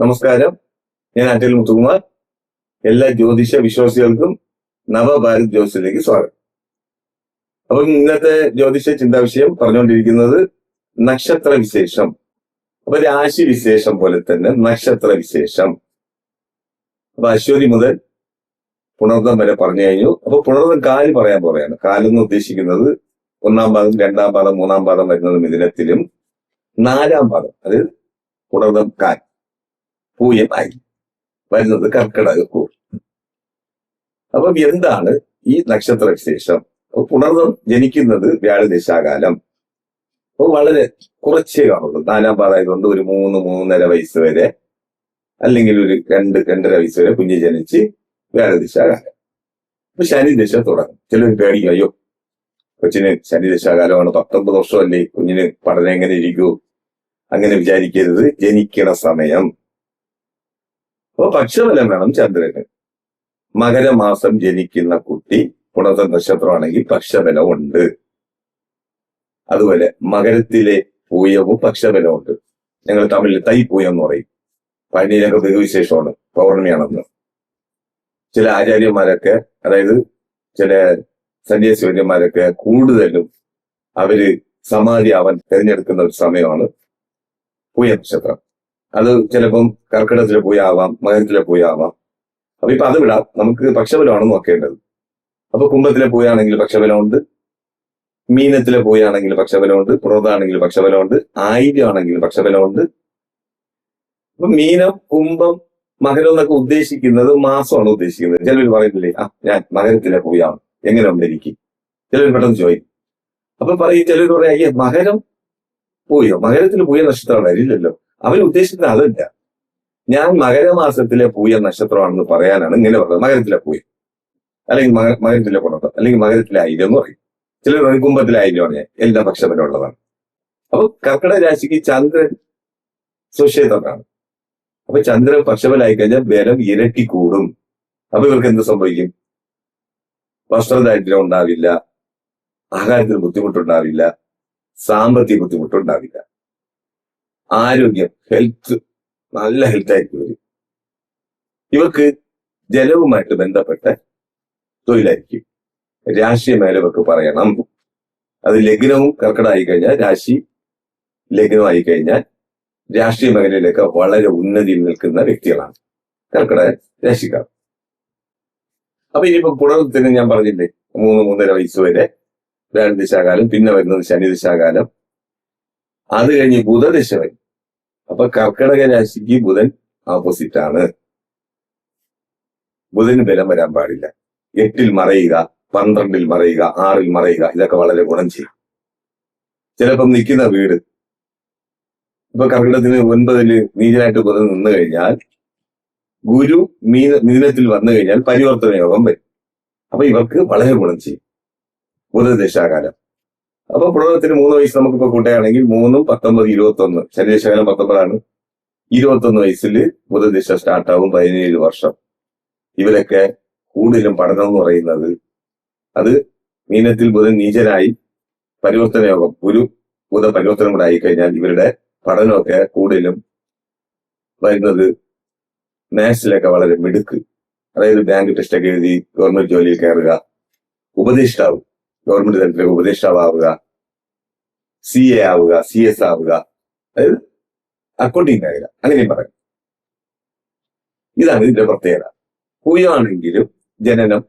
നമസ്കാരം. ഞാൻ അറ്റൽ മുത്തുകുമാർ. എല്ലാ ജ്യോതിഷ വിശ്വാസികൾക്കും നവഭാരത് ജ്യോതിഷത്തിലേക്ക് സ്വാഗതം. അപ്പം ഇന്നത്തെ ജ്യോതിഷ ചിന്താ വിഷയം പറഞ്ഞുകൊണ്ടിരിക്കുന്നത് നക്ഷത്ര വിശേഷം. അപ്പൊ രാശി വിശേഷം പോലെ തന്നെ നക്ഷത്ര വിശേഷം. അപ്പൊ അശ്വതി മുതൽ പുണർദം വരെ പറഞ്ഞു കഴിഞ്ഞു. അപ്പൊ പുണർദം കാൽ പറയാൻ പോവുകയാണ്. കാലെന്ന് ഉദ്ദേശിക്കുന്നത് ഒന്നാം പാദം രണ്ടാം പാദം മൂന്നാം പാദം വരുന്നത് മിഥുനത്തിലും നാലാം പാദം അത് പുണർദം കാൽ പൂയമായി വരുന്നത് കർക്കിടകപ്പൂ അപ്പം എന്താണ് ഈ നക്ഷത്ര വിശേഷം പുണർദം ജനിക്കുന്നത് വ്യാഴദിശാകാലം അപ്പൊ വളരെ കുറച്ചേ കാണുള്ളൂ. നാലാം പാതായതുകൊണ്ട് ഒരു മൂന്ന് മൂന്നര വയസ്സ് വരെ അല്ലെങ്കിൽ ഒരു രണ്ട് രണ്ടര വയസ്സ് വരെ കുഞ്ഞ് ജനിച്ച് വ്യാഴദിശാകാലം അപ്പൊ ശനിദിശ തുടങ്ങും. ചിലർ പേടിക്കും അയ്യോ കൊച്ചിന് ശനിദിശാകാലമാണ് പത്തൊമ്പത് വർഷമല്ലേ? കുഞ്ഞിന് പഠനം എങ്ങനെ ഇരിക്കൂ? അങ്ങനെ വിചാരിക്കരുത്. ജനിക്കണ സമയം അപ്പൊ പക്ഷബലം വേണം ചന്ദ്രന്. മകരമാസം ജനിക്കുന്ന കുട്ടി പുണർത്ത നക്ഷത്രമാണെങ്കിൽ പക്ഷബലം ഉണ്ട് അതുപോലെ മകരത്തിലെ പൂയവും പക്ഷബലമുണ്ട് ഞങ്ങൾ തമിഴിൽ തൈ പൂയം എന്ന് പറയും. പഴനിയിലൊക്കെ ദൈവവിശേഷമാണ് പൗർണമിയാണെന്ന്. ചില ആചാര്യന്മാരൊക്കെ അതായത് ചില സന്യാസിവര്യന്മാരൊക്കെ കൂടുതലും അവർ സമാധി അവൻ തിരഞ്ഞെടുക്കുന്ന ഒരു സമയമാണ് പൂയ നക്ഷത്രം അത് ചിലപ്പം കർക്കിടകത്തിലെ പോയി ആവാം മകരത്തിലെ പോയി ആവാം. അപ്പൊ ഇപ്പൊ അത് വിടാം. നമുക്ക് പക്ഷബലമാണ് നോക്കേണ്ടത്. അപ്പൊ കുംഭത്തിലെ പോയാണെങ്കിൽ പക്ഷബലമുണ്ട് മീനത്തിലെ പോയാണെങ്കിൽ പക്ഷബലമുണ്ട് പുറത്താണെങ്കിൽ പക്ഷബലമുണ്ട് ആയിരമാണെങ്കിൽ പക്ഷബലമുണ്ട്. അപ്പൊ മീനം കുംഭം മകരം എന്നൊക്കെ ഉദ്ദേശിക്കുന്നത് മാസമാണ് ഉദ്ദേശിക്കുന്നത്. ചിലവർ പറയുന്നില്ലേ ആ ഞാൻ മകരത്തിലെ പോയാണ്. എങ്ങനെ ഉണ്ട് ചിലർ പെട്ടെന്ന് ചോദിക്കും. അപ്പൊ പറയും ചിലവർ പറയാം അയ്യേ മകരം പോയോ? മകരത്തിൽ പോയ നക്ഷത്രമാണ് ഇല്ലല്ലോ. അവൻ ഉദ്ദേശിക്കുന്നത് അതല്ല. ഞാൻ മകരമാസത്തിലെ പൂയ നക്ഷത്രമാണെന്ന് പറയാനാണ് ഇങ്ങനെ പറഞ്ഞത്. മകരത്തിലെ പൂയ. അല്ലെങ്കിൽ മക മകരത്തിലെ പുറത്ത് അല്ലെങ്കിൽ മകരത്തിലെ ആയിരം എന്ന് പറയും. ചിലർ ഒരു കുംഭത്തിലെ ആയിരമാണ് ഞാൻ എല്ലാ ഉള്ളതാണ് അപ്പൊ കർക്കിടക രാശിക്ക് ചന്ദ്രൻ സുക്ഷേത്രമാണ് അപ്പൊ ചന്ദ്രൻ പക്ഷപലായി കഴിഞ്ഞാൽ ബലം ഇരട്ടി കൂടും. അപ്പൊ ഇവർക്ക് എന്ത് സംഭവിക്കും? വസ്ത്രദാരിദ്ര്യം ഉണ്ടാവില്ല. ആഹാരത്തിന് ബുദ്ധിമുട്ടുണ്ടാവില്ല. സാമ്പത്തിക ബുദ്ധിമുട്ടുണ്ടാവില്ല. ആരോഗ്യം ഹെൽത്ത് നല്ല ഹെൽത്ത് ആയിരിക്കും വരും. ഇവർക്ക് ജലവുമായിട്ട് ബന്ധപ്പെട്ട തൊഴിലായിരിക്കും. രാശിയ മേലവർക്ക് പറയണം. അത് ലഗ്നവും കർക്കിടമായി കഴിഞ്ഞാൽ രാശി ലഗ്നമായി കഴിഞ്ഞാൽ രാഷ്ട്രീയ മേഖലയിലൊക്കെ വളരെ ഉന്നതിയിൽ നിൽക്കുന്ന വ്യക്തികളാണ്. കർക്കിടക രാശിക്കാർ. അപ്പൊ ഇനിയിപ്പോ പുണർത്തിന് ഞാൻ പറഞ്ഞില്ലേ? മൂന്ന് മൂന്നര വയസ്സ് വരെ രണ്ട് ദിശാകാലം പിന്നെ വരുന്നത് ശനിദശാകാലം അത് കഴിഞ്ഞ് ബുധദശ വരും അപ്പൊ കർക്കിടക രാശിക്ക് ബുധൻ ഓപ്പോസിറ്റ് ആണ്. ബുധന് ബലം വരാൻ പാടില്ല. എട്ടിൽ മറയുക പന്ത്രണ്ടിൽ മറയുക ആറിൽ മറയുക ഇതൊക്കെ വളരെ ഗുണം ചെയ്യും. ചിലപ്പം നിൽക്കുന്ന വീട് ഇപ്പൊ കർക്കിടത്തിന് ഒൻപതിൽ നീചനായിട്ട് ബുധൻ നിന്നു കഴിഞ്ഞാൽ ഗുരു മീന മിഥുനത്തിൽ വന്നു കഴിഞ്ഞാൽ പരിവർത്തന യോഗം വരും. അപ്പൊ ഇവർക്ക് വളരെ ഗുണം ചെയ്യും. ബുധദശാകാലം. അപ്പൊ പുണർത്തിന് മൂന്ന് വയസ്സ് നമുക്കിപ്പോ കൂട്ടുകയാണെങ്കിൽ മൂന്നും പത്തൊമ്പത് ഇരുപത്തി ഒന്ന് ശനിദശകാലം പത്തൊമ്പതാണ്. ഇരുപത്തൊന്ന് വയസ്സിൽ ബുധദിശ സ്റ്റാർട്ടാവും പതിനേഴ് വർഷം. ഇവരൊക്കെ കൂടുതലും പഠനം എന്ന് പറയുന്നത് അത് മീനത്തിൽ ബുധൻ നീചനായി പരിവർത്തന യോഗം ഒരു ബുധ പരിവർത്തനം കൂടെ ആയിക്കഴിഞ്ഞാൽ ഇവരുടെ പഠനമൊക്കെ കൂടുതലും വരുന്നത് മാത്സിലൊക്കെ വളരെ മിടുക്ക്. അതായത് ബാങ്ക് ടെസ്റ്റൊക്കെ എഴുതി ഗവൺമെന്റ് ജോലിയിൽ കയറുക ഉപദേഷ്ടാവും. ഗവൺമെന്റ് തലത്തിലെ ഉപദേഷ്ടാവുക സി എ ആവുക സി എസ് ആവുക അതായത് അക്കൗണ്ടിങ് മേഖല അങ്ങനെയും പറയാം. ഇതാണ് ഇതിന്റെ പ്രത്യേകത. പൂയമാണെങ്കിലും ജനനം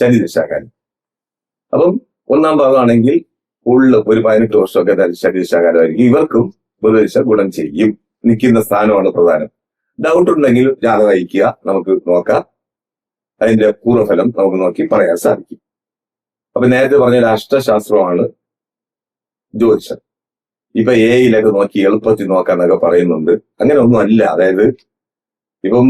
ശനിദശാകാലം അപ്പം ഒന്നാം ഭാഗമാണെങ്കിൽ ഉള്ള ഒരു പതിനെട്ട് വർഷമൊക്കെ ശനിദശാകാലമായിരിക്കും ഇവർക്കും ബുധദിശ ഗുണം ചെയ്യും. നിൽക്കുന്ന സ്ഥാനമാണ് പ്രധാനം. ഡൗട്ട് ഉണ്ടെങ്കിൽ ജാഥ അയക്കുക നമുക്ക് നോക്കാം. അതിന്റെ പൂർവഫലം നമുക്ക് നോക്കി പറയാൻ സാധിക്കും. അപ്പൊ നേരത്തെ പറഞ്ഞ അഷ്ടശാസ്ത്രമാണ് ജ്യോതിഷം. ഇപ്പൊ എയിലൊക്കെ നോക്കി എളുപ്പത്തിൽ നോക്കാന്നൊക്കെ പറയുന്നുണ്ട്. അങ്ങനെ ഒന്നും അല്ല. അതായത് ഇപ്പം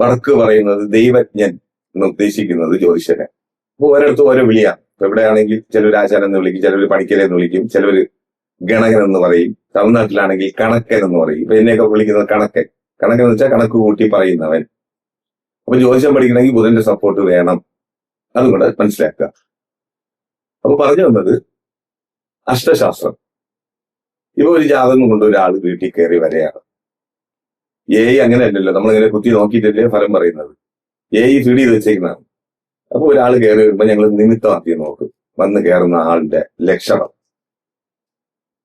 വടക്ക് പറയുന്നത് ദൈവജ്ഞൻ എന്ന് ഉദ്ദേശിക്കുന്നത് ജ്യോതിഷനെ. അപ്പൊ ഓരോരുത്തർ ഓരോ വിളിയാണ് ഇപ്പൊ എവിടെയാണെങ്കിൽ ചിലർ ആചാരം എന്ന് വിളിക്കും ചിലർ പണിക്കരെ എന്ന് വിളിക്കും ചിലർ ഗണകൻ എന്ന് പറയും തമിഴ്നാട്ടിലാണെങ്കിൽ കണക്കൻ എന്ന് പറയും. ഇപ്പൊ എന്നെയൊക്കെ വിളിക്കുന്നത് കണക്കൻ. കണക്കൻ എന്ന് വെച്ചാൽ കണക്ക് കൂട്ടി പറയുന്നവൻ. അപ്പൊ ജ്യോതിഷം പഠിക്കണമെങ്കിൽ ബുധന്റെ സപ്പോർട്ട് വേണം. അതുകൊണ്ട് മനസ്സിലാക്കുക. അപ്പൊ പറഞ്ഞു വന്നത് അഷ്ടശാസ്ത്രം. ഇപ്പൊ ഒരു ജാതകം കൊണ്ട് ഒരാൾ വീട്ടിൽ കയറി വരെയാണ്. എ അങ്ങനെ അല്ലല്ലോ നമ്മളിങ്ങനെ കുത്തി നോക്കിയിട്ടല്ലേ ഫലം പറയുന്നത്. എ ഫീഡ് ചെയ്ത് വെച്ചേക്കുന്നതാണ്. അപ്പൊ ഒരാൾ കയറി വരുമ്പോ ഞങ്ങൾ നിമിത്തമാക്കി നോക്കും. വന്ന് കയറുന്ന ആളുടെ ലക്ഷണം.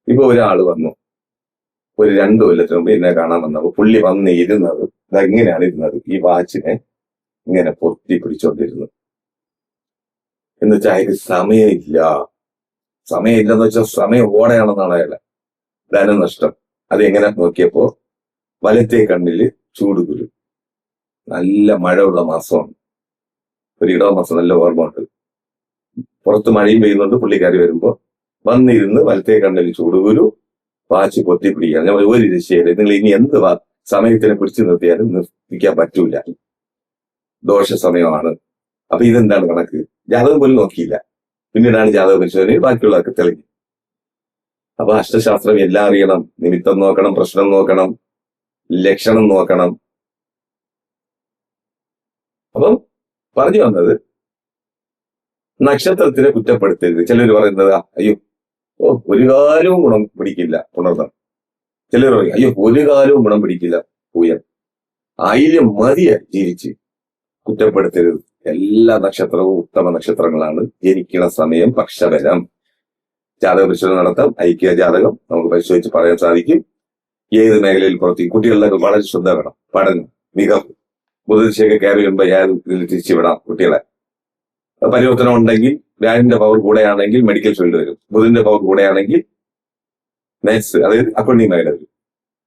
ഇപ്പൊ ഒരാൾ വന്നു. ഒരു രണ്ടു കൊല്ലത്തിന് മുമ്പ് എന്നെ കാണാൻ വന്നപ്പോ പുള്ളി വന്ന് ഇരുന്നത് ഇതെങ്ങനെയാണ് ഇരുന്നത്? ഈ വാച്ചിനെ ഇങ്ങനെ പൊത്തി പിടിച്ചോണ്ടിരുന്നു. എന്ന് വെച്ചാൽ അയാൾക്ക് സമയമില്ല. സമയമില്ലെന്ന് വെച്ചാൽ സമയം ഓടെയാണെന്നാണ് അയാളെ ധനനഷ്ടം അത് എങ്ങനെ നോക്കിയപ്പോ വലത്തെ കണ്ണിൽ ചൂടുകുരു നല്ല മഴയുള്ള മാസമാണ്. ഒരു ഇടവ മാസം നല്ല ഓർമ്മ ഉണ്ട് പുറത്ത് മഴയും പെയ്യുന്നുണ്ട്. പുള്ളിക്കാരി വരുമ്പോ വന്നിരുന്ന് വലത്തെ കണ്ണിൽ ചൂടുകുരു വാച്ച് പൊത്തി പിടിക്കുക ഞാൻ ഒരു രക്ഷയില്ല. നിങ്ങൾ ഇനി എന്ത് സമയത്തിനെ പിടിച്ചു നിർത്തിയാലും നിർത്തിക്കാൻ പറ്റൂല. ദോഷ സമയമാണ് അപ്പൊ ഇതെന്താണ് കണക്ക്? ജാതകം പോലും നോക്കിയില്ല. പിന്നീടാണ് ജാതക പരിശോധനയിൽ ബാക്കിയുള്ളതൊക്കെ തെളിഞ്ഞു അപ്പൊ അഷ്ടശാസ്ത്രം എല്ലാം അറിയണം നിമിത്തം നോക്കണം പ്രശ്നം നോക്കണം ലക്ഷണം നോക്കണം. അപ്പം പറഞ്ഞു വന്നത് നക്ഷത്രത്തിനെ കുറ്റപ്പെടുത്തരുത്. ചിലർ പറയുന്നത് അയ്യോ ഓ ഒരു കാലവും ഗുണം പിടിക്കില്ല പുണർന്നം. ചിലർ പറയും അയ്യോ ഒരു കാലവും ഗുണം പിടിക്കില്ല പൂയം. ആയിരം മതിയ ജീവിച്ച് കുറ്റപ്പെടുത്തരുത്. എല്ലാ നക്ഷത്രവും ഉത്തമ നക്ഷത്രങ്ങളാണ്. ജനിക്കുന്ന സമയം പക്ഷപരം ജാതക പരിശോധന നടത്താം. ഐക്യ ജാതകം നമുക്ക് പരിശോധിച്ച് പറയാൻ സാധിക്കും. ഏത് മേഖലയിൽ പുറത്തി കുട്ടികളിലൊക്കെ വളരെ ശ്രദ്ധ വേണം. പഠനം മികവ്. ബുധദിശയൊക്കെ കയറി വരുമ്പോൾ ഏത് ഇതിൽ തിരിച്ചുവിടാം കുട്ടികളെ. പരിവർത്തനം ഉണ്ടെങ്കിൽ വ്യാഴിന്റെ പവർ കൂടെയാണെങ്കിൽ മെഡിക്കൽ ഫീൽഡ് വരും. ബുധന്റെ പവർ കൂടെയാണെങ്കിൽ മാത്സ് അതായത് അക്കൗണ്ടിങ് മേഖല വരും.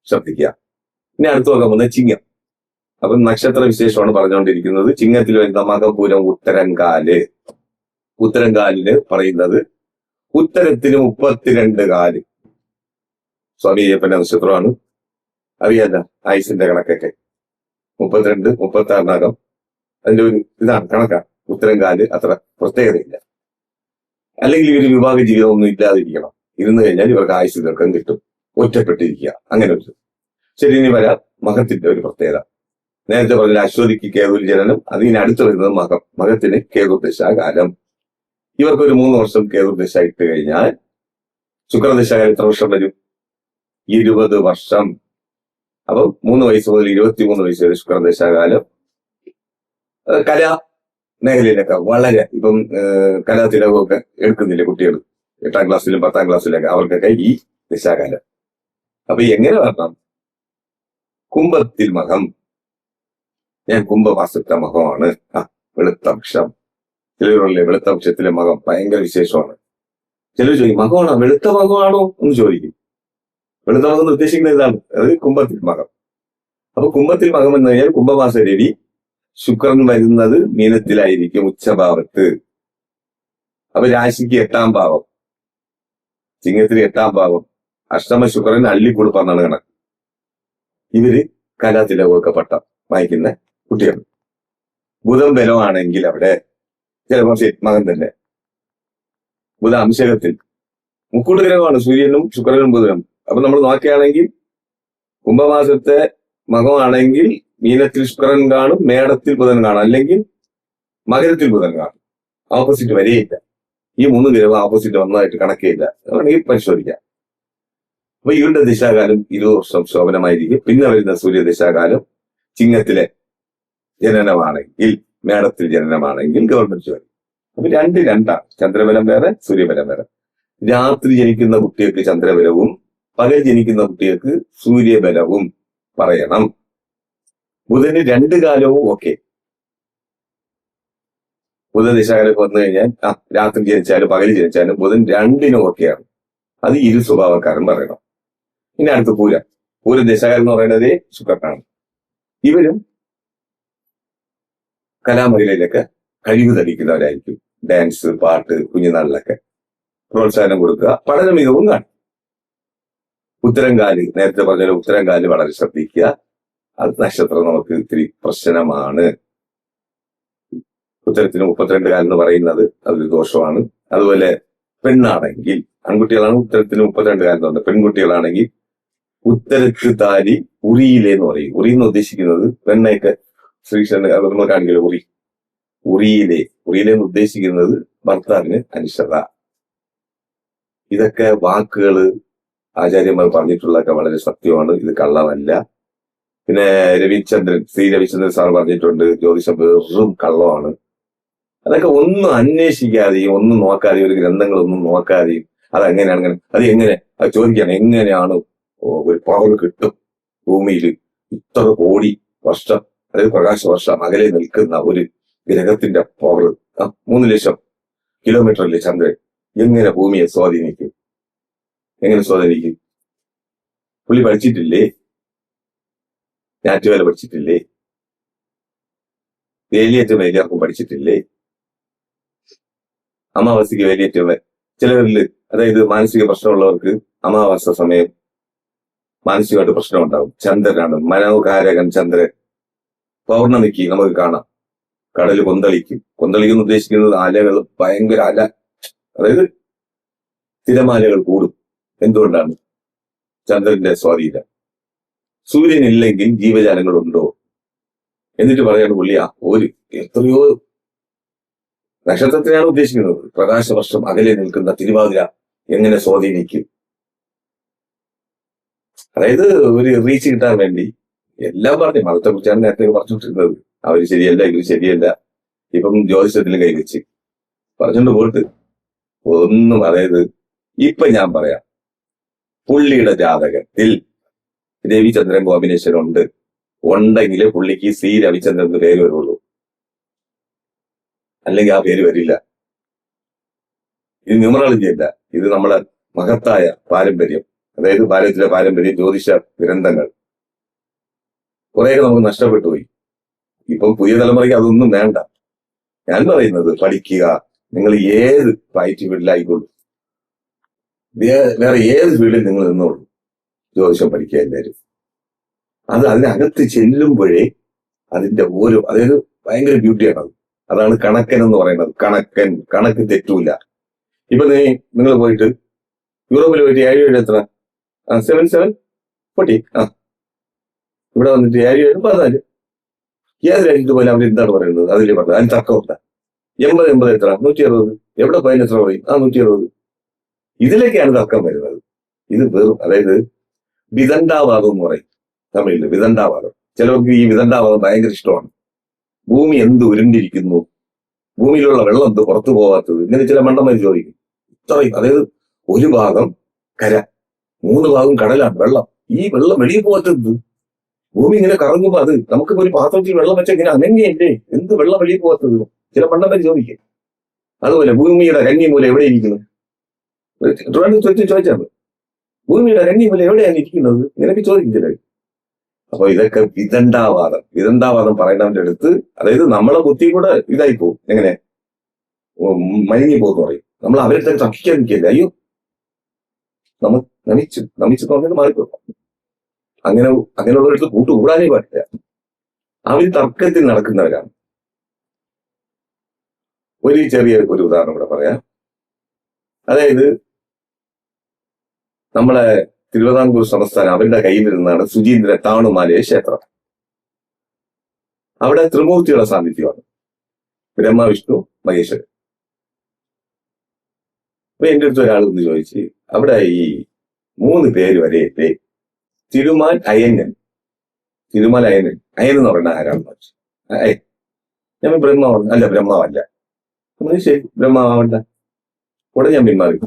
ശ്രദ്ധിക്കുക. ഇനി അടുത്ത് നോക്കാൻ പോകുന്നത് ചിങ്ങം. അപ്പം നക്ഷത്ര വിശേഷമാണ് പറഞ്ഞുകൊണ്ടിരിക്കുന്നത്. ചിങ്ങത്തിൽ വരുന്ന മകപൂരം ഉത്തരങ്കാൽ ഉത്തരങ്കാലിൽ പറയുന്നത് ഉത്തരത്തിന് മുപ്പത്തിരണ്ട് കാൽ. സ്വാമി അയ്യപ്പന്റെ നക്ഷത്രമാണ്. അറിയാല്ല ആയുസിന്റെ കണക്കൊക്കെ. മുപ്പത്തിരണ്ട് മുപ്പത്തി ആറിനകം അതിന്റെ ഒരു ഇതാണ് കണക്കാണ് ഉത്തരങ്കാൽ അത്ര പ്രത്യേകതയില്ല. അല്ലെങ്കിൽ ഇവർ വിവാഹ ജീവിതം ഒന്നും ഇല്ലാതിരിക്കണം. ഇരുന്ന് കഴിഞ്ഞാൽ ഇവർക്ക് ആയുസ് ദീർഘം കിട്ടും. ഒറ്റപ്പെട്ടിരിക്കുക. അങ്ങനെ ഒരു ശരി ഇനി വരാം. മഹത്തിന്റെ ഒരു പ്രത്യേകത. നേരത്തെ പറഞ്ഞ അശ്വതിക്ക് കേതുവിൽ ജനനം അതിന് അടുത്ത് വരുന്നത് മകം. മകത്തിന് കേതുദശാകാലം ഇവർക്ക് ഒരു മൂന്ന് വർഷം കേതുർദശ ഇട്ട് കഴിഞ്ഞാൽ ശുക്രദശ എത്ര വർഷം വരും? ഇരുപത് വർഷം. അപ്പം മൂന്ന് വയസ്സ് മുതൽ ഇരുപത്തിമൂന്ന് വയസ്സ് വരെ ശുക്രദശാകാലം. കല മേഖലയിലൊക്കെ വളരെ ഇപ്പം കലാ കലാതിലകമൊക്കെ എടുക്കുന്നില്ല കുട്ടികൾ? എട്ടാം ക്ലാസ്സിലും പത്താം ക്ലാസ്സിലൊക്കെ അവർക്കൊക്കെ ഈ ദശാകാലം. അപ്പൊ എങ്ങനെ വരണം? കുംഭത്തിൽ മകം. ഞാൻ കുംഭമാസത്തെ മകമാണ് ആ വെളുത്ത പക്ഷം ചിലരുള്ള വെളുത്ത പക്ഷത്തിലെ മകം ഭയങ്കര വിശേഷമാണ്. ചിലർ ചോദിക്കും മകമാണോ വെളുത്ത മകമാണോ എന്ന് ചോദിക്കും. വെളുത്ത മകം എന്ന് ഉദ്ദേശിക്കുന്നത് ഇതാണ് അതായത് കുംഭത്തിൽ മകം അപ്പൊ കുംഭത്തിൽ മകം എന്ന് കഴിഞ്ഞാൽ കുംഭമാസ രവി ശുക്രൻ വരുന്നത് മീനത്തിലായിരിക്കും ഉച്ചഭാവത്ത്. അപ്പൊ രാശിക്ക് എട്ടാം ഭാവം. ചിങ്ങത്തിന് എട്ടാം ഭാവം. അഷ്ടമ ശുക്രൻ അള്ളിക്കൊടുപ്പാന്നാണ് കണക്ക്. ഇവർ കലാതിലകമൊക്കെ പട്ടം വായിക്കുന്ന കുട്ടികൾ. ബുധം ബലമാണെങ്കിൽ അവിടെ ചിലപ്പോൾ മകൻ തന്നെ. ബുധ അംശകത്തിൽ മുക്കൂട്ട് ഗ്രഹമാണ്. സൂര്യനും ശുക്രനും ബുധനും. അപ്പൊ നമ്മൾ നോക്കുകയാണെങ്കിൽ കുംഭമാസത്തെ മകമാണെങ്കിൽ മീനത്തിൽ ശുക്രൻ കാണും മേടത്തിൽ ബുധൻ കാണും. അല്ലെങ്കിൽ മകരത്തിൽ ബുധൻ കാണും. ഓപ്പോസിറ്റ് വരെയില്ല. ഈ മൂന്ന് ഗ്രഹം ഓപ്പോസിറ്റ് വന്നതായിട്ട് കണക്കേയില്ല. വേണമെങ്കിൽ പരിശോധിക്കാം. അപ്പൊ ഇവരുടെ ദിശാകാലം ഇരുപത് വർഷം ശോഭനമായിരിക്കും. പിന്നെ വരുന്ന സൂര്യദിശാകാലം ചിങ്ങത്തിലെ ജനനമാണെങ്കിൽ മേടത്തിൽ ജനനമാണെങ്കിൽ ഗവൺമെന്റ് ജോലി. അപ്പൊ രണ്ട് രണ്ടാണ്. ചന്ദ്രബലം വേറെ സൂര്യബലം വേറെ. രാത്രി ജനിക്കുന്ന കുട്ടികൾക്ക് ചന്ദ്രബലവും പകൽ ജനിക്കുന്ന കുട്ടികൾക്ക് സൂര്യബലവും പറയണം. ബുധന് രണ്ട് കാലവും ഓക്കെ ബുധൻ ദിശാകാലം വന്നു കഴിഞ്ഞാൽ രാത്രി ജനിച്ചാലും പകൽ ജനിച്ചാലും ബുധൻ രണ്ടിനും ഓക്കെയാണ് അത് ഇരു സ്വഭാവക്കാരൻ പറയണം. ഇനി അടുത്ത് പൂരം. പൂരം ദിശാകാലം എന്ന് പറയുന്നത് ശുക്രനാണ്. ഇവരും കലാമേഖലയിലൊക്കെ കഴിവ് തെളിയിക്കുന്നവരായിരിക്കും. ഡാൻസ് പാട്ട് കുഞ്ഞുനാളിലൊക്കെ പ്രോത്സാഹനം കൊടുക്കുക. പഠന മികവും കാണും. ഉത്തരംകാൽ നേരത്തെ പറഞ്ഞ ഉത്തരംകാൽ വളരെ ശ്രദ്ധിക്കുക. അത് നക്ഷത്രം നമുക്ക് ഇത്തിരി പ്രശ്നമാണ്. ഉത്തരത്തിന് മുപ്പത്തിരണ്ട് കാലം എന്ന് പറയുന്നത് അതൊരു ദോഷമാണ്. അതുപോലെ പെണ്ണാണെങ്കിൽ ആൺകുട്ടികളാണ് ഉത്തരത്തിന് മുപ്പത്തിരണ്ട് കാലം എന്ന് പെൺകുട്ടികളാണെങ്കിൽ ഉത്തരത്ത് താലി ഉറിയിലെ എന്ന് പറയും. ഉറി ഉദ്ദേശിക്കുന്നത് പെണ്ണയൊക്കെ ശ്രീകൃഷ്ണൻ അത് നമ്മൾ കാണിക്കല്ലോ ഉറി. ഉറിയിലെ ഉറിയിലെ എന്ന് ഉദ്ദേശിക്കുന്നത് ഭർത്താവിന് അനിശ്ചത ഇതൊക്കെ വാക്കുകൾ ആചാര്യന്മാർ പറഞ്ഞിട്ടുള്ളതൊക്കെ വളരെ സത്യമാണ് ഇത് കള്ളമല്ല. പിന്നെ രവിചന്ദ്രൻ ശ്രീ രവിചന്ദ്രൻ സാർ പറഞ്ഞിട്ടുണ്ട് ജ്യോതിഷം വെറും കള്ളമാണ്. അതൊക്കെ ഒന്നും അന്വേഷിക്കാതെയും ഒന്നും നോക്കാതെയും ഒരു ഗ്രന്ഥങ്ങളൊന്നും നോക്കാതെയും അതെങ്ങനെയാണ് അങ്ങനെ അത് എങ്ങനെ അത് ചോദിക്കണം എങ്ങനെയാണ് ഒരു പവർ കിട്ടും ഭൂമിയിൽ ഇത്ര കോടി വർഷം അതായത് പ്രകാശ വർഷം അകലെ നിൽക്കുന്ന ഒരു ഗ്രഹത്തിന്റെ പവർ മൂന്ന് ലക്ഷം കിലോമീറ്ററിലെ ചന്ദ്രൻ എങ്ങനെ ഭൂമിയെ സ്വാധീനിക്കും? എങ്ങനെ സ്വാധീനിക്കും? പുള്ളി പഠിച്ചിട്ടില്ലേ? ഞാറ്റുവേല പഠിച്ചിട്ടില്ലേ? വേലിയേറ്റം വേലിയാർക്കും പഠിച്ചിട്ടില്ലേ? അമാവാസിക്ക് വേലിയേറ്റം ചിലവരിൽ അതായത് മാനസിക പ്രശ്നമുള്ളവർക്ക് അമാവാസ സമയം മാനസികമായിട്ട് പ്രശ്നം ഉണ്ടാവും ചന്ദ്രനാണ് മനോകാരകൻ ചന്ദ്രൻ. പൗർണമിക്ക് നമുക്ക് കാണാം. കടൽ കൊന്തളിക്കും. കൊന്തളിക്കുന്ന ഉദ്ദേശിക്കുന്നത് അലകൾ ഭയങ്കര അല. അതായത് തിരമാലകൾ കൂടും. എന്തുകൊണ്ടാണ്? ചന്ദ്രന്റെ സ്വാധീനം. സൂര്യൻ ഇല്ലെങ്കിൽ ജീവജാലങ്ങൾ ഉണ്ടോ? എന്നിട്ട് പറയാണ് പുള്ളി ആ ഒരു എത്രയോ നക്ഷത്രത്തിനാണ് ഉദ്ദേശിക്കുന്നത്. പ്രകാശവർഷം അകലെ നിൽക്കുന്ന തിരുവാതിര എങ്ങനെ സ്വാധീനിക്കും? അതായത് ഒരു റീച്ച് കിട്ടാൻ വേണ്ടി എല്ലാം പറഞ്ഞു. മതത്തെ കുറിച്ചാണ് നേരത്തെ പറഞ്ഞുകൊണ്ടിരുന്നത്. അവർ ശരിയല്ല ഇവർ ശരിയല്ല. ഇപ്പം ജ്യോതിഷത്തിലും കൈവച്ച് പറഞ്ഞുകൊണ്ട് പോയിട്ട് ഒന്നും അതായത് ഇപ്പൊ ഞാൻ പറയാം. പുള്ളിയുടെ ജാതകത്തിൽ രവിചന്ദ്രൻ കോമ്പിനേഷൻ ഉണ്ട് ഉണ്ടെങ്കിൽ പുള്ളിക്ക് സി രവിചന്ദ്രൻ എന്ന് പേര് വരുള്ളൂ. അല്ലെങ്കിൽ ആ പേര് വരില്ല. ഇത് ന്യൂമറോളജി അല്ല. ഇത് നമ്മളെ മഹത്തായ പാരമ്പര്യം. അതായത് ഭാരതത്തിലെ പാരമ്പര്യം ജ്യോതിഷ ഗ്രന്ഥങ്ങൾ. കുറേയൊക്കെ നമുക്ക് നഷ്ടപ്പെട്ടു പോയി ഇപ്പം പുതിയ തലമുറയ്ക്ക് അതൊന്നും വേണ്ട. ഞാൻ പറയുന്നത് പഠിക്കുക നിങ്ങൾ ഏത് ഐ ഫീൽഡിലായിക്കോളൂ വേറെ ഏത് ഫീൽഡിൽ നിങ്ങൾ നിന്നോളൂ. ജ്യോതിഷം പഠിക്കുക എല്ലാവരും. അത് അതിനകത്ത് ചെല്ലുമ്പോഴേ അതിന്റെ ഓരോ അതായത് ഭയങ്കര ബ്യൂട്ടിയാണ് അത് അതാണ് കണക്കൻ എന്ന് പറയുന്നത്. കണക്കൻ കണക്ക് തെറ്റൂല. ഇപ്പൊ നീ നിങ്ങൾ പോയിട്ട് യൂറോപ്പിൽ പോയിട്ട് ഏഴ് ഏഴ് എത്ര? സെവൻ സെവൻ ഫോർട്ടി ആ. ഇവിടെ വന്നിട്ട് ഏഴ് പറഞ്ഞാൽ ഏത് രാജ്യത്ത് പോലും അവർ എന്താണ് പറയുന്നത്? അതിലേ പറഞ്ഞത്. അതിന് തർക്കമുണ്ട് എൺപത് എൺപത് എത്ര? നൂറ്റി അറുപത് എവിടെ പോയാൽ എത്ര പറയും? ആ നൂറ്റി അറുപത് ഇതിലേക്കാണ് തർക്കം വരുന്നത്. ഇത് വെറും അതായത് വിതണ്ടാവാദം എന്ന് പറയും തമിഴിൽ വിതണ്ടാവാദം ചിലർക്ക് ഈ വിതണ്ടാവാദം ഭയങ്കര ഇഷ്ടമാണ്. ഭൂമി എന്ത് ഉരുണ്ടിരിക്കുന്നു? ഭൂമിയിലുള്ള വെള്ളം എന്ത് പുറത്തു പോകാത്തത് ഇങ്ങനെ ചില മണ്ടന്മാർ ചോദിക്കും. ഇത്രയും അതായത് ഒരു ഭാഗം കര മൂന്ന് ഭാഗം കടലാണ് വെള്ളം. ഈ വെള്ളം വെളിയിൽ പോകാത്തത് ഭൂമി ഇങ്ങനെ കറങ്ങുമ്പോ അത് നമുക്കിപ്പോ ഒരു പാത്രത്തിൽ വെള്ളം വെച്ചാൽ ഇങ്ങനെ അനങ്ങിയല്ലേ? എന്ത് വെള്ളം വെളിയിൽ പോകാത്തത് ചില മണ്ടന്മാർ ചോദിക്കും. അതുപോലെ ഭൂമിയുടെ കന്നിമൂല എവിടെ ഇരിക്കുന്നു? ചോദിച്ചു ചോദിച്ചാൽ. ഭൂമിയുടെ കന്നിമൂല എവിടെയാണ് ഇരിക്കുന്നത്? ഇങ്ങനെയൊക്കെ ചോദിക്കും ചിലർ അപ്പൊ ഇതൊക്കെ വിദണ്ഡാവാദം. വിദണ്ഡാവാദം പറയുന്നവന്റെ അടുത്ത് അതായത് നമ്മളെ ബുദ്ധി കൂടെ ഇതായി പോകും എങ്ങനെ മയങ്ങി പോകുന്നു പറയും. നമ്മൾ അവരെ തന്നെ തക്കിക്കാൻ നിൽക്കില്ല? അയ്യോ. നമ്മൾ നമിച്ചു. നമിച്ചു പറഞ്ഞിട്ട് മാറിപ്പോ അങ്ങനെ അങ്ങനെയുള്ളവർക്ക് കൂട്ടുകൂടാനേ പറ്റില്ല അവർ തർക്കത്തിൽ നടക്കുന്നവരാണ്. ഒരു ചെറിയ ഒരു ഉദാഹരണം ഇവിടെ പറയാം. അതായത് നമ്മളെ തിരുവിതാംകൂർ സംസ്ഥാനം അവരുടെ കയ്യിലിരുന്നാണ് സുചീന്ദ്ര താണുമാലയ ക്ഷേത്രം. അവിടെ ത്രിമൂർത്തിയുടെ സാന്നിധ്യമാണ്. ബ്രഹ്മ വിഷ്ണു മഹേശ്വരൻ. അപ്പൊ എന്റെ അടുത്ത് ഒരാൾ ഒന്ന് ചോദിച്ച് അവിടെ ഈ മൂന്ന് പേര് വരെയല്ലേ തിരുമാൽ അയ്യൻ തിരുമാൽ അയ്യൻ അയ്യൻ എന്ന് പറയുന്ന ചോദിച്ചു ഞാൻ ബ്രഹ്മാവാണ്. അല്ല ബ്രഹ്മാവല്ല. ശരി ബ്രഹ്മാവണ്ട ഉടനെ ഞാൻ പിന്മാറി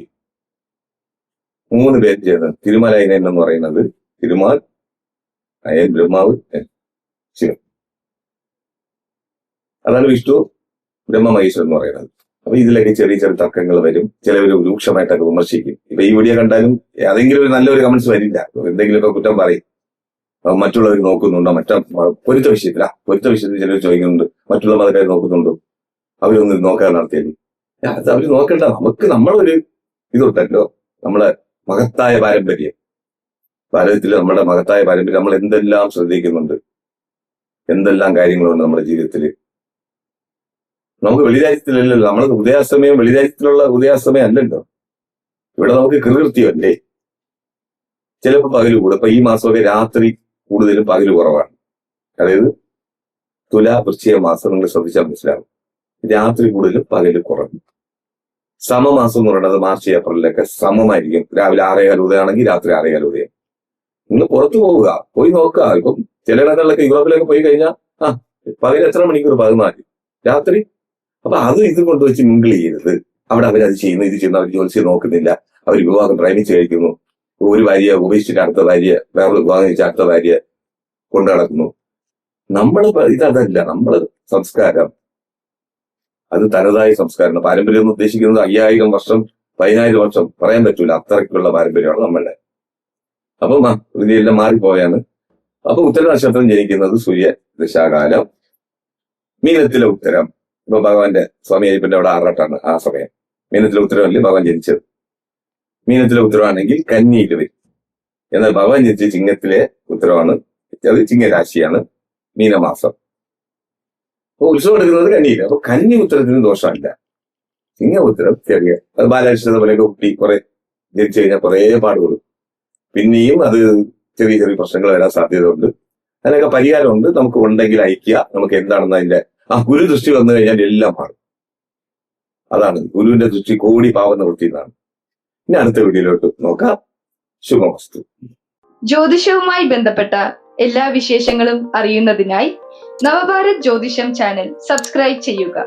മൂന്ന് പേര് ചേർന്ന് തിരുമാല അയ്യൻ എന്ന് പറയുന്നത് തിരുമാൽ അയ്യൻ ബ്രഹ്മാവ് ശിവൻ അതാണ് വിഷ്ണു ബ്രഹ്മ മഹേശ്വരൻ എന്ന് പറയുന്നത്. അപ്പൊ ഇതിലൊക്കെ ചെറിയ ചെറിയ തർക്കങ്ങൾ വരും. ചിലവർ രൂക്ഷമായിട്ടൊക്കെ വിമർശിക്കും. ഇപ്പൊ ഈ വീഡിയോ കണ്ടാലും ഏതെങ്കിലും ഒരു നല്ലൊരു കമന്റ്സ് വരില്ല. എന്തെങ്കിലുമൊക്കെ കുറ്റം പറയും. മറ്റുള്ളവർ നോക്കുന്നുണ്ടോ? മറ്റ പൊരുത്ത വിഷയത്തില. പൊരുത്ത വിഷയത്തിൽ ചിലർ ചോദിക്കുന്നുണ്ട്. മറ്റുള്ള മതക്കാർ നോക്കുന്നുണ്ടോ? അവരൊന്ന് നോക്കാൻ നടത്തിയത്. അത് അവർ നോക്കണ്ട. നമുക്ക് നമ്മളൊരു ഇതുണ്ടല്ലോ നമ്മളെ മഹത്തായ പാരമ്പര്യം. ഭാരതത്തിൽ നമ്മുടെ മഹത്തായ പാരമ്പര്യം. നമ്മൾ എന്തെല്ലാം ശ്രദ്ധിക്കുന്നുണ്ട്? എന്തെല്ലാം കാര്യങ്ങളുണ്ട് നമ്മുടെ ജീവിതത്തിൽ നമുക്ക് വെളിരാജ്യത്തിലല്ലല്ലോ നമ്മൾ ഉദയാസ്തമയം വെളിരാജ്യത്തിലുള്ള ഉദയാസ്തമയം അല്ലല്ലോ. ഇവിടെ നമുക്ക് കൃകൃത്യമല്ലേ ചിലപ്പോൾ പകൽ കൂടും. ഇപ്പൊ ഈ മാസമൊക്കെ രാത്രി കൂടുതലും പകൽ കുറവാണ്. അതായത് തുല വൃശ്ചിക മാസം നിങ്ങൾ ശ്രദ്ധിച്ചാൽ മനസ്സിലാവും. രാത്രി കൂടുതലും പകൽ കുറവ്. സമമാസം എന്ന് പറയുന്നത് മാർച്ച് ഏപ്രിലൊക്കെ സമമായിരിക്കും. രാവിലെ ആറേകാൽ ഉദയമാണെങ്കിൽ രാത്രി ആറേകാൽ ഉദയം. നിങ്ങൾ പുറത്തു പോവുക. പോയി നോക്കുക. ഇപ്പം ചിലയിടങ്ങളിലൊക്കെ യൂറോപ്പിലൊക്കെ പോയി കഴിഞ്ഞാൽ ആ പകൽ എത്ര മണിക്കൂർ പതിനാല് രാത്രി അപ്പൊ അത് ഇതും കൊണ്ടുവച്ച് മിങ്കിൾ ചെയ്യരുത്. അവിടെ അവരത് ചെയ്യുന്നു ഇത് ചെയ്യുന്നു അവർ ജോലിച്ച് നോക്കുന്നില്ല. അവർ വിവാഹം പ്രേമിച്ച് കഴിക്കുന്നു ഒരു ഭാര്യ ഉപേക്ഷിച്ചിട്ട് അടുത്ത ഭാര്യ വേറെ വിവാഹം കഴിച്ച അടുത്ത ഭാര്യ കൊണ്ടു നടക്കുന്നു. നമ്മൾ ഇതല്ല നമ്മൾ സംസ്കാരം. അത് തനതായ സംസ്കാരമാണ്. പാരമ്പര്യം എന്ന് ഉദ്ദേശിക്കുന്നത് അയ്യായിരം വർഷം പതിനായിരം വർഷം പറയാൻ പറ്റൂല. അത്രയ്ക്കുള്ള പാരമ്പര്യമാണ് നമ്മളുടെ. അപ്പൊ ഇതിലെല്ലാം മാറിപ്പോയാണ്. അപ്പൊ ഉത്തര നക്ഷത്രം ജനിക്കുന്നത് സൂര്യ ദശാകാലം. മീനത്തിലെ ഉത്തരം. ഇപ്പൊ ഭഗവാന്റെ സ്വാമി അയ്യപ്പന്റെ അവിടെ ആറാട്ടാണ് ആ സമയം. മീനത്തിലെ ഉത്തരവല്ലേ ഭഗവാൻ ജനിച്ചത്. മീനത്തിലെ ഉത്തരവാണെങ്കിൽ കന്നിയിൽ വരും. എന്നാൽ ഭഗവാൻ ജനിച്ച ചിങ്ങത്തിലെ ഉത്തരവാണ്. അത് ചിങ്ങരാശിയാണ് മീനമാസം. അപ്പൊ ഉത്സവം എടുക്കുന്നത് കന്നിയില്ല അപ്പൊ കന്നി ഉത്തരത്തിന് ദോഷമില്ല. ചിങ്ങ ഉത്തരം ചെറിയ അത് ബാലാരിഷ്ടത പോലെയൊക്കെ കുട്ടി കുറെ ജനിച്ചു കഴിഞ്ഞാൽ കുറെ പാടുകൊടുക്കും പിന്നെയും അത് ചെറിയ ചെറിയ പ്രശ്നങ്ങൾ വരാൻ സാധ്യതയുണ്ട്. അതിനൊക്കെ പരിഹാരമുണ്ട്. നമുക്ക് ഉണ്ടെങ്കിൽ അയക്കുക നമുക്ക് എന്താണെന്ന് അതിന്റെ ആ ഗുരു ദൃഷ്ടി വന്നു കഴിഞ്ഞാൽ എല്ലാം മാറും. അതാണ് ഗുരുവിന്റെ ദൃഷ്ടി കോടി പാവുന്ന വൃത്തി എന്നാണ് ഇനി അടുത്ത വീഡിയോയിലോട്ട് നോക്കാം. ശുഭവസ്തു ജ്യോതിഷവുമായി ബന്ധപ്പെട്ട എല്ലാ വിശേഷങ്ങളും അറിയുന്നതിനായി നവഭാരത് ജ്യോതിഷം ചാനൽ സബ്സ്ക്രൈബ് ചെയ്യുക.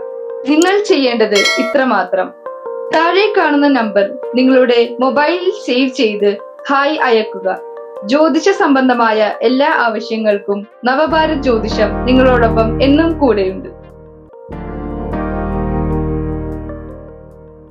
നിങ്ങൾ ചെയ്യേണ്ടത് ഇത്ര മാത്രം താഴെ കാണുന്ന നമ്പർ നിങ്ങളുടെ മൊബൈലിൽ സേവ് ചെയ്ത് ഹായ് അയക്കുക. ജ്യോതിഷ സംബന്ധമായ എല്ലാ ആവശ്യങ്ങൾക്കും നവഭാരത് ജ്യോതിഷം നിങ്ങളോടൊപ്പം എന്നും കൂടെയുണ്ട്.